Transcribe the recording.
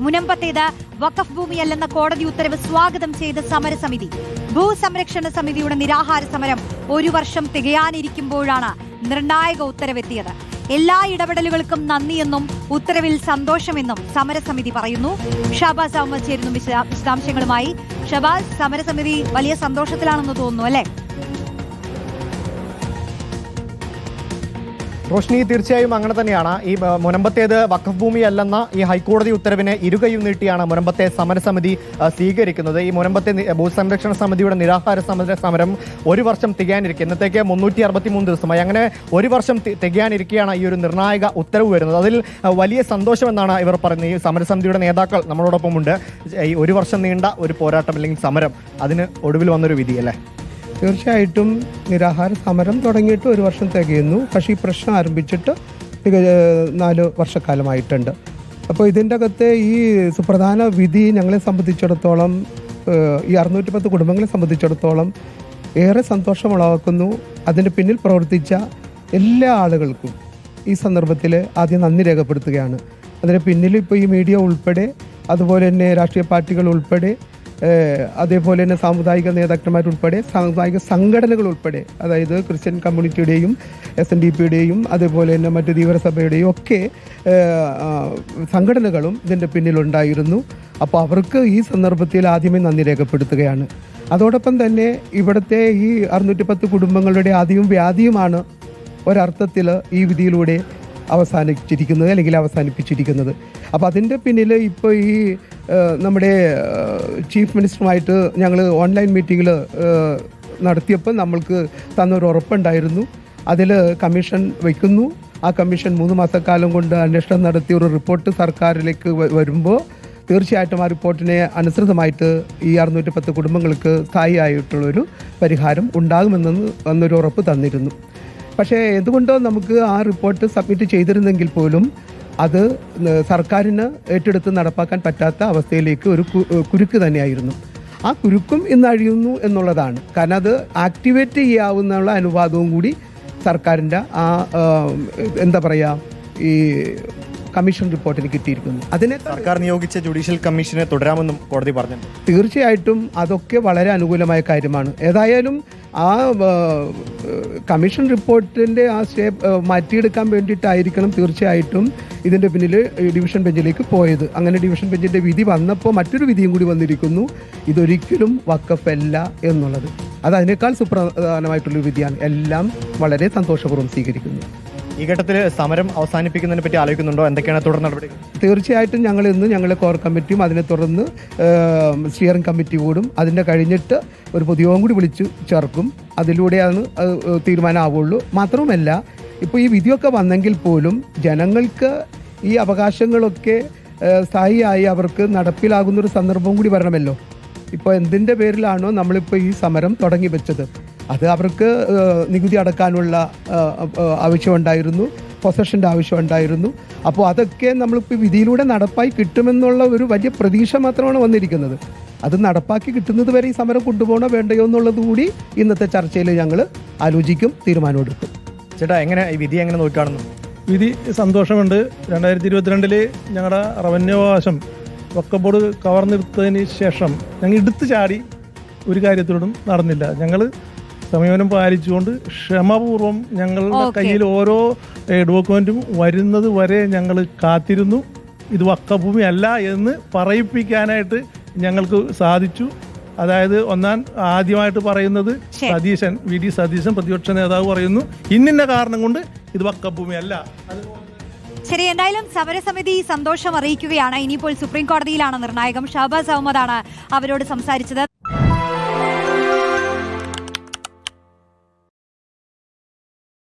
മുനമ്പത്തേത് വഖഫ് ഭൂമിയല്ലെന്ന കോടതി ഉത്തരവ് സ്വാഗതം ചെയ്ത സമരസമിതി. ഭൂസംരക്ഷണ സമിതിയുടെ നിരാഹാര സമരം ഒരു വർഷം തികയാനിരിക്കുമ്പോഴാണ് നിർണായക ഉത്തരവെത്തിയത്. എല്ലാ ഇടപെടലുകൾക്കും നന്ദിയെന്നും ഉത്തരവിൽ സന്തോഷമെന്നും സമരസമിതി പറയുന്നു. ഷാബാസ് അഹമ്മദ് ചേരുന്നു വിശദാ- വിശദാംശങ്ങളുമായി. ഷബാസ് സമരസമിതി വലിയ സന്തോഷത്തിലാണെന്ന് തോന്നുന്നു അല്ലേ? റോഷ്നി തീർച്ചയായും അങ്ങനെ തന്നെയാണ്. ഈ മുനമ്പത്തേത് വഖഫ് ഭൂമി അല്ലെന്ന ഈ ഹൈക്കോടതി ഉത്തരവിനെ ഇരുകയും നീട്ടിയാണ് മുനമ്പത്തെ സമരസമിതി സ്വീകരിക്കുന്നത്. ഈ മുനമ്പത്തെ ഭൂസംരക്ഷണ സമിതിയുടെ നിരാഹാര സമര സമരം ഒരു വർഷം തികയാനിരിക്കും. ഇന്നത്തേക്ക് മുന്നൂറ്റി അറുപത്തി മൂന്ന് ദിവസമായി. അങ്ങനെ ഒരു വർഷം തികയാനിരിക്കുകയാണ് ഈ ഒരു നിർണായക ഉത്തരവ് വരുന്നത്. അതിൽ വലിയ സന്തോഷമെന്നാണ് ഇവർ പറയുന്നത്. ഈ സമരസമിതിയുടെ നേതാക്കൾ നമ്മളോടൊപ്പമുണ്ട്. ഈ ഒരു വർഷം നീണ്ട ഒരു പോരാട്ടം അല്ലെങ്കിൽ സമരം അതിന് ഒടുവിൽ വന്നൊരു വിധി അല്ലേ തീർച്ചയായിട്ടും നിരാഹാര സമരം തുടങ്ങിയിട്ട് ഒരു വർഷം തികയുന്നു. പക്ഷേ ഈ പ്രശ്നം ആരംഭിച്ചിട്ട് നാല് വർഷക്കാലമായിട്ടുണ്ട്. അപ്പോൾ ഇതിന്റെ അകത്തെ ഈ സുപ്രധാന വിധി ഞങ്ങളെ സംബന്ധിച്ചിടത്തോളം ഈ അറുന്നൂറ്റി പത്ത് കുടുംബങ്ങളെ സംബന്ധിച്ചിടത്തോളം ഏറെ സന്തോഷമുളവാക്കുന്നു. അതിന് പിന്നിൽ പ്രവർത്തിച്ച എല്ലാ ആളുകൾക്കും ഈ സന്ദർഭത്തിൽ ആദ്യം നന്ദി രേഖപ്പെടുത്തുകയാണ്. അതിന് പിന്നിൽ ഇപ്പോൾ ഈ മീഡിയ ഉൾപ്പെടെ അതുപോലെ തന്നെ രാഷ്ട്രീയ പാർട്ടികൾ ഉൾപ്പെടെ അതേപോലെ തന്നെ സാമുദായിക നേതാക്കന്മാരുൾപ്പെടെ സാമുദായിക സംഘടനകൾ ഉൾപ്പെടെ അതായത് ക്രിസ്ത്യൻ കമ്മ്യൂണിറ്റിയുടെയും എസ് എൻ ഡി പിയുടെയും അതേപോലെ തന്നെ മറ്റ് തീവ്രസഭയുടെയും ഒക്കെ സംഘടനകളും ഇതിന്റെ പിന്നിലുണ്ടായിരുന്നു. അപ്പോൾ അവർക്ക് ഈ സന്ദർഭത്തിൽ ആദ്യമേ നന്ദി രേഖപ്പെടുത്തുകയാണ്. അതോടൊപ്പം തന്നെ ഇവിടുത്തെ ഈ അറുന്നൂറ്റി പത്ത് കുടുംബങ്ങളുടെ ആദ്യവും വ്യാധിയുമാണ് ഒരർത്ഥത്തിൽ ഈ വിധിയിലൂടെ അവസാനിച്ചിരിക്കുന്നത് അല്ലെങ്കിൽ അവസാനിപ്പിച്ചിരിക്കുന്നത്. അപ്പോൾ അതിന്റെ പിന്നിൽ ഇപ്പോൾ ഈ നമ്മുടെ ചീഫ് മിനിസ്റ്ററുമായിട്ട് ഞങ്ങൾ ഓൺലൈൻ മീറ്റിങ്ങിൽ നടത്തിയപ്പോൾ നമ്മൾക്ക് തന്നൊരു ഉറപ്പുണ്ടായിരുന്നു. അതിൽ കമ്മീഷൻ വയ്ക്കുന്നു. ആ കമ്മീഷൻ മൂന്ന് മാസക്കാലം കൊണ്ട് അന്വേഷണം നടത്തി ഒരു റിപ്പോർട്ട് സർക്കാരിലേക്ക് വരുമ്പോൾ തീർച്ചയായിട്ടും ആ റിപ്പോർട്ടിനെ അനുസൃതമായിട്ട് ഈ അറുന്നൂറ്റി പത്ത് കുടുംബങ്ങൾക്ക് സ്ഥായിയായിട്ടുള്ളൊരു പരിഹാരം ഉണ്ടാകുമെന്ന് അന്നൊരു ഉറപ്പ് തന്നിരുന്നു. പക്ഷേ എന്തുകൊണ്ടോ നമുക്ക് ആ റിപ്പോർട്ട് സബ്മിറ്റ് ചെയ്തിരുന്നെങ്കിൽ പോലും അത് സർക്കാരിന് ഏറ്റെടുത്ത് നടപ്പാക്കാൻ പറ്റാത്ത അവസ്ഥയിലേക്ക് ഒരു കുരുക്ക് തന്നെയായിരുന്നു. ആ കുരുക്കും ഇന്ന് അഴിയുന്നു എന്നുള്ളതാണ്. കാരണം അത് ആക്ടിവേറ്റ് ചെയ്യാവുന്ന അനുവാദവും കൂടി സർക്കാരിന്റെ ആ, എന്താ പറയുക ഈ കമ്മീഷൻ റിപ്പോർട്ടിന് കിട്ടിയിരിക്കുന്നു. അതിനെ സർക്കാർ നിയോഗിച്ച ജുഡീഷ്യൽ കമ്മീഷനെ തുടരാമെന്നും കോടതി പറഞ്ഞു തീർച്ചയായിട്ടും അതൊക്കെ വളരെ അനുകൂലമായ കാര്യമാണ്. ഏതായാലും ആ കമ്മീഷൻ റിപ്പോർട്ടിന്റെ ആ സ്റ്റേ മാറ്റിയെടുക്കാൻ വേണ്ടിയിട്ടായിരിക്കണം തീർച്ചയായിട്ടും ഇതിന്റെ പിന്നിൽ ഡിവിഷൻ ബെഞ്ചിലേക്ക് പോയത്. അങ്ങനെ ഡിവിഷൻ ബെഞ്ചിന്റെ വിധി വന്നപ്പോൾ മറ്റൊരു വിധിയും കൂടി വന്നിരിക്കുന്നു. ഇതൊരിക്കലും വക്കഫല്ല എന്നുള്ളത്. അത് അതിനേക്കാൾ സുപ്രധാനമായിട്ടുള്ളൊരു വിധിയാണ്. എല്ലാം വളരെ സന്തോഷപൂർവം സ്വീകരിക്കുന്നു. ഈ ഘട്ടത്തിൽ സമരം അവസാനിപ്പിക്കുന്നതിനെ പറ്റി ആലോചിക്കുന്നുണ്ടോ? എന്തൊക്കെയാണ് തുടർ നടപടികൾ? തീർച്ചയായിട്ടും ഞങ്ങൾ ഇന്ന് ഞങ്ങളെ കോർ കമ്മിറ്റിയും അതിനെ തുടർന്ന് സ്റ്റിയറിംഗ് കമ്മിറ്റി കൂടും. അതിന്റെ കഴിഞ്ഞിട്ട് ഒരു പൊതുയോഗം കൂടി വിളിച്ചു ചേർക്കും. അതിലൂടെയാണ് അത് തീരുമാനമാവുള്ളൂ. മാത്രവുമല്ല ഇപ്പോൾ ഈ വിധിയൊക്കെ വന്നെങ്കിൽ പോലും ജനങ്ങൾക്ക് ഈ അവകാശങ്ങളൊക്കെ സ്ഥായിയായി അവർക്ക് നടപ്പിലാകുന്നൊരു സന്ദർഭം കൂടി വരണമല്ലോ. ഇപ്പോൾ എന്തിന്റെ പേരിലാണോ നമ്മളിപ്പോൾ ഈ സമരം തുടങ്ങി വെച്ചത്? അത് അവർക്ക് നികുതി അടക്കാനുള്ള ആവശ്യമുണ്ടായിരുന്നു പൊസഷന്റെ ആവശ്യമുണ്ടായിരുന്നു അപ്പോൾ അതൊക്കെ നമ്മളിപ്പോൾ വിധിയിലൂടെ നടപ്പായി കിട്ടുമെന്നുള്ള ഒരു വലിയ പ്രതീക്ഷ മാത്രമാണ് വന്നിരിക്കുന്നത്. അത് നടപ്പാക്കി കിട്ടുന്നത് വരെ ഈ സമരം കൊണ്ടുപോകണോ വേണ്ടയോ എന്നുള്ളത് കൂടി ഇന്നത്തെ ചർച്ചയിൽ ഞങ്ങൾ ആലോചിക്കും തീരുമാനമെടുക്കും ചേട്ടാ എങ്ങനെ ഈ വിധി എങ്ങനെ നോക്കിക്കാണുന്നു? വിധി സന്തോഷമുണ്ട്. രണ്ടായിരത്തി ഇരുപത്തിരണ്ടിൽ ഞങ്ങളുടെ റവന്യൂ അവകാശം വക്ക ബോർഡ് കവർന്നെടുത്തതിന് ശേഷം ഞങ്ങൾ എടുത്തു ചാടി ഒരു കാര്യത്തിലോടും നടന്നില്ല. ഞങ്ങൾ സമീപനം പാലിച്ചുകൊണ്ട് ക്ഷമപൂർവം ഞങ്ങളുടെ കയ്യിൽ ഓരോ ഡോക്യുമെന്റും വരുന്നത് വരെ ഞങ്ങൾ കാത്തിരുന്നു. ഇത് വക്കഭൂമി അല്ല എന്ന് പറയിപ്പിക്കാനായിട്ട് ഞങ്ങൾക്ക് സാധിച്ചു. അതായത് ഒന്നാം ആദ്യമായിട്ട് പറയുന്നത് സതീശൻ വി. ഡി. സതീശൻ പ്രതിപക്ഷ നേതാവ് പറയുന്നു ഇന്നിന്റെ കാരണം കൊണ്ട് ഇത് വക്കഭൂമി അല്ല. ശരി എന്തായാലും സമരസമിതി സന്തോഷം അറിയിക്കുകയാണ്. ഇനിയിപ്പോൾ സുപ്രീം കോടതിയിലാണ് നിർണായകം. ഷഹബാസ് അഹമ്മദാണ് അവരോട് സംസാരിച്ചത്.